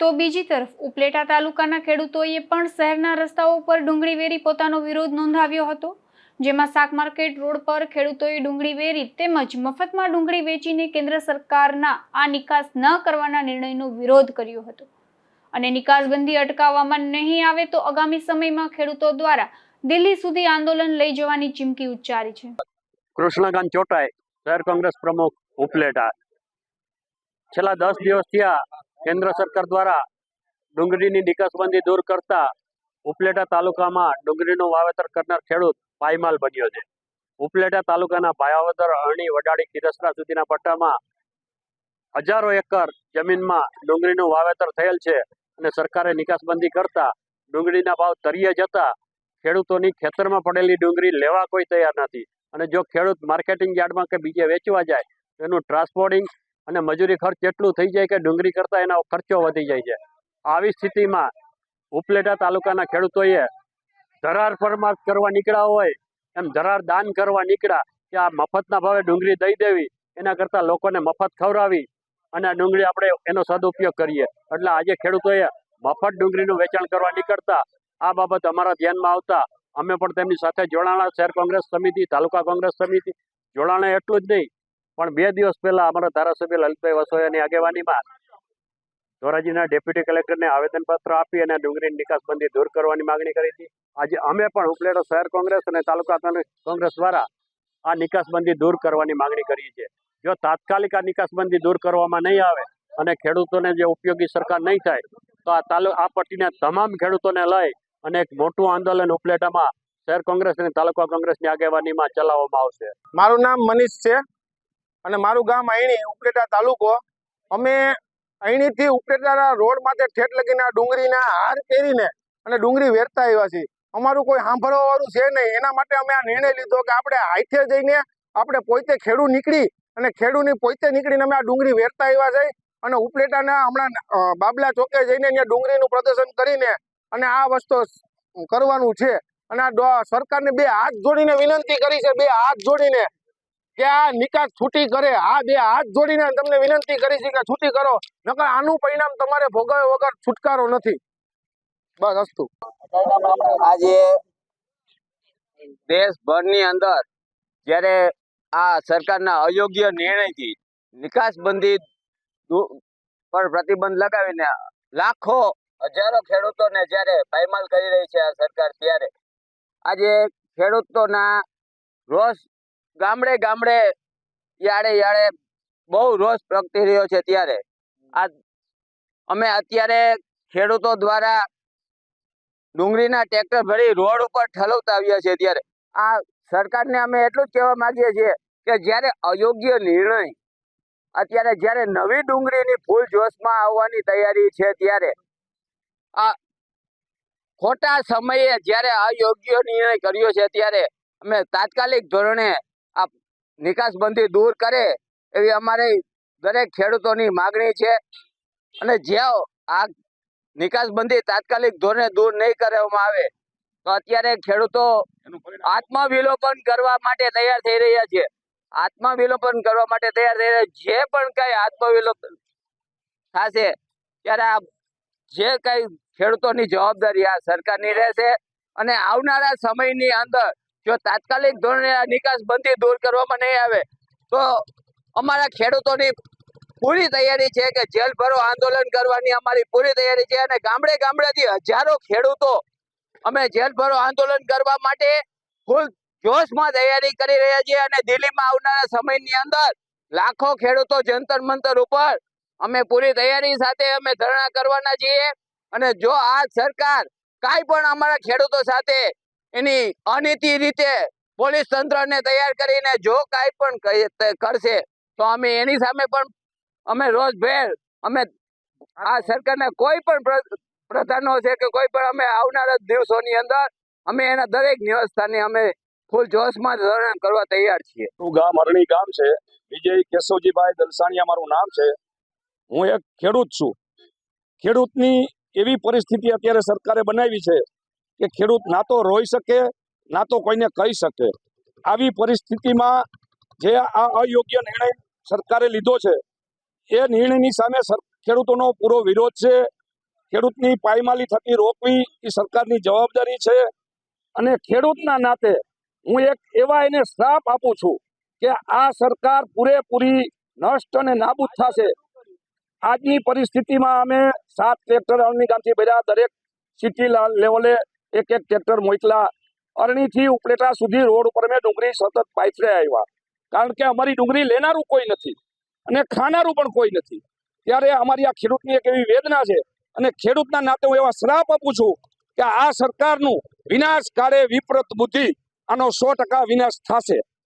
તો બીજી તરફ, ઉપલેટા તાલુકાના ખેડૂતોએ પણ શહેરના રસ્તાઓ પર ડુંગળી વેરી પોતાનો વિરોધ નોંધાવ્યો હતો, જેમાં શાક માર્કેટ રોડ પર ખેડૂતોએ ડુંગળી વેરી તેમજ મફતમાં ડુંગળી વેચીને કેન્દ્ર સરકારના આ નિકાસ ન કરવાના નિર્ણયનો વિરોધ કર્યો હતો. અને નિકાસબંધી અટકાવવામાં નહીં આવે તો આગામી સમયમાં ખેડૂતો દ્વારા દિલ્હી સુધી આંદોલન લઈ જવાની ચીમકી ઉચ્ચારી છે. કૃષ્ણકાંત ચોટાઈ, શહેર કોંગ્રેસ પ્રમુખ ઉપલેટા. છેલ્લા દસ દિવસ થયા કેન્દ્ર સરકાર દ્વારા ડુંગળીની નિકાસબંધી દૂર કરતા ઉપલેટા તાલુકામાં ડુંગળીનું વાવેતર કરનાર ખેડૂત પાયમાલ બન્યો છે. ઉપલેટા તાલુકાના ભાયાવદર, અરણી, વડાળી, ખીરસરા સુધીના પટ્ટામાં હજારો એકર જમીનમાં ડુંગળીનું વાવેતર થયેલ છે અને સરકારે નિકાસબંધી કરતા ડુંગળીના ભાવ તરીએ જતા ખેડૂતોની ખેતરમાં પડેલી ડુંગળી લેવા કોઈ તૈયાર નથી. અને જો ખેડૂત માર્કેટિંગ યાર્ડમાં કે બીજે વેચવા જાય એનું ટ્રાન્સપોર્ટિંગ અને મજૂરી ખર્ચ એટલું થઈ જાય કે ડુંગળી કરતાં એનો ખર્ચો વધી જાય છે. આવી સ્થિતિમાં ઉપલેટા તાલુકાના ખેડૂતોએ ધરાર પરમાર્થ કરવા નીકળ્યા હોય, એમ ધરાર દાન કરવા નીકળ્યા કે આ મફતના ભાવે ડુંગળી દઈ દેવી, એના કરતાં લોકોને મફત ખવડાવી અને ડુંગળી આપણે એનો સદુપયોગ કરીએ. એટલે આજે ખેડૂતોએ મફત ડુંગળીનું વેચાણ કરવા નીકળતા, આ બાબત અમારા ધ્યાનમાં આવતા, અમે પણ તેમની સાથે જોડાણા, શહેર કોંગ્રેસ સમિતિ, તાલુકા કોંગ્રેસ સમિતિ, જોડાણા એટલું જ નહીં. પણ બે દિવસ પહેલા અમારા ધારાસભ્ય લલિતભાઈ વસોયાની આગેવાનીમાં ધોરાજીના ડેપ્યુટી કલેક્ટરને આવેદનપત્ર આપી અને ડુંગળીની નિકાસબંધી દૂર કરવાની માંગણી કરી હતી. આજે અમે પણ ઉપલેટા શહેર કોંગ્રેસ અને તાલુકા કોંગ્રેસ દ્વારા આ નિકાસબંધી દૂર કરવાની માંગણી કરી છે. જો તાત્કાલિક આ નિકાસબંધી દૂર કરવામાં નહીં આવે અને ખેડૂતોને જે ઉપયોગી સરકાર નહીં થાય, તો આ તાલુ, આ પટ્ટીના તમામ ખેડૂતોને લઈ અને એક મોટું આંદોલન ઉપલેટામાં શહેર કોંગ્રેસ અને તાલુકા કોંગ્રેસની આગેવાનીમાં ચલાવવામાં આવશે. મારું નામ મનીષ છે. અને મારું ગામ અયણી ઉપલેટા તાલુકો. અમે અહીંથી ઉપલેટા રોડ માથે ઠેઠ લગીને ડુંગળીના હાર પહેરીને અને ડુંગળી વેરતા આવ્યા છીએ. અમારું કોઈ સાંભળવા વાળું છે નહીં. એના માટે અમે આ નિર્ણય લીધો કે આપણે હાથે જઈને આપણે પોતે ખેડૂ નીકળી અને ખેડૂની પોતે નીકળીને અમે આ ડુંગળી વેરતા આવ્યા છે અને ઉપલેટાના હમણાં બાબલા ચોકે જઈને અહીંયા ડુંગળીનું પ્રદર્શન કરીને અને આ વસ્તુ કરવાનું છે. અને આ સરકારને બે હાથ જોડીને વિનંતી કરી છે, બે હાથ જોડીને. કે આ નિકાસ છૂટી કરે. આ બે હાથ જોડીને તમને વિનંતી કરી છે કે છૂટી કરો. નકર આનું પરિણામ તમારે ભોગવે વગર છુટકારો નથી. બસ અસ્તુ. આજે દેશભરની અંદર જ્યારે આ સરકારના અયોગ્ય નિર્ણયથી નિકાસબંધી પર પ્રતિબંધ લગાવીને લાખો હજારો ખેડૂતોને જ્યારે પાયમાલ કરી રહી છે આ સરકાર ત્યારે. આજે ખેડૂતોના રોષ ગામડે ગામડે યાડે યાડે બહુ રોષ પ્રગટી રહ્યો છે ત્યારે આ અમે અત્યારે ખેડૂતો દ્વારા ડુંગળીના ટ્રેક્ટર ભરી રોડ ઉપર ઠલવતા આવ્યા છે ત્યારે આ સરકારને અમે એટલું જ કહેવા માંગીએ છીએ કે જ્યારે અયોગ્ય નિર્ણય અત્યારે જ્યારે નવી ડુંગળીની ફૂલ જોશમાં આવવાની તૈયારી છે ત્યારે આ ખોટા સમયે જ્યારે અયોગ્ય નિર્ણય કર્યો છે ત્યારે અમે તાત્કાલિક ધોરણે નિકાસબંધી દૂર કરે એવી અમારી દરેક ખેડૂતોની માગણી છે. અને જ્યાં આ નિકાસબંધી તાત્કાલિક ધોરણે દૂર નહીં કરવામાં આવે તો અત્યારે ખેડૂતો આત્મવિલોપન કરવા માટે તૈયાર થઈ રહ્યા છે. આત્મવિલોપન કરવા માટે તૈયાર થઈ રહ્યા છે. જે પણ કઈ આત્મવિલોપન થશે ત્યારે આ જે કઈ ખેડૂતોની જવાબદારી આ સરકારની રહેશે. અને આવનારા સમયની અંદર જો તાત્કાલિક ધોરણે આ નિકાસબંધી દૂર કરવામાં નહીં આવે, તો અમારા ખેડૂતોની પૂરી તૈયારી છે કે જેલ ભરો આંદોલન કરવાની અમારી પૂરી તૈયારી છે અને ગામડે ગામડેથી હજારો ખેડૂતો અમે જેલ ભરો આંદોલન કરવા માટે ફૂલ જોશમાં તૈયારી કરી રહ્યા છીએ અને દિલ્હીમાં આવનારા સમયની અંદર લાખો ખેડૂતો જંતર મંતર ઉપર અમે પૂરી તૈયારી સાથે અમે ધરણા કરવાના છીએ અને જો આ સરકાર કાંઈ પણ અમારા ખેડૂતો સાથે એની અનીતિ રીતે પોલીસ તંત્રને તૈયાર કરીને જો કાંઈ પણ કરશે, તો અમે એની સામે પણ અમે રોજભેર અમે આ સરકારને કોઈ પણ પ્રધાનો છે કે કોઈ પણ અમે આવનારા દિવસોની અંદર અમે એના દરેક વ્યવસ્થાને અમે ફૂલ જોશમાં ધોરણ કરવા તૈયાર છીએ. મારું ગામ અરણી ગામ છે. વિજય કેશવજીભાઈ દલસાણીયા મારું નામ છે. હું એક ખેડૂત છું. ખેડૂતની એવી પરિસ્થિતિ અત્યારે સરકારે બનાવી છે કે ખેડૂત ના તો રોઈ શકે, ના તો કોઈને કહી શકે. આવી પરિસ્થિતિમાં જે આ અયોગ્ય નિર્ણય સરકારે લીધો છે, એ નિર્ણયની સામે ખેડૂતોનો પૂરો વિરોધ છે. ખેડૂતની પાયમાલી થતી રોકવી એ સરકારની જવાબદારી છે. અને ખેડૂતના નાતે હું એક એવા એને શ્રાપ આપું છું કે આ સરકાર પૂરેપૂરી નષ્ટ અને નાબૂદ થશે. આજની પરિસ્થિતિમાં અમે સાત ટ્રેક્ટર અરણી ગામથી ભર્યા દરેક સિટી લેવલે એક એક ટ્રેક્ટર મોકલા અરણીથી ઉપલેટા સુધી રોડ ઉપર અમે ડુંગળી સતત પાથરે આવ્યા. કારણ કે અમારી ડુંગળી લેનારું કોઈ નથી અને ખાનારું પણ કોઈ નથી. ત્યારે અમારી આ ખેડૂતની એક એવી વેદના છે અને ખેડૂતના નાતે હું એવા શ્રાપ આપું છું કે આ સરકારનું વિનાશ કાળે વિપરીત બુદ્ધિ આનો સો ટકા વિનાશ થશે.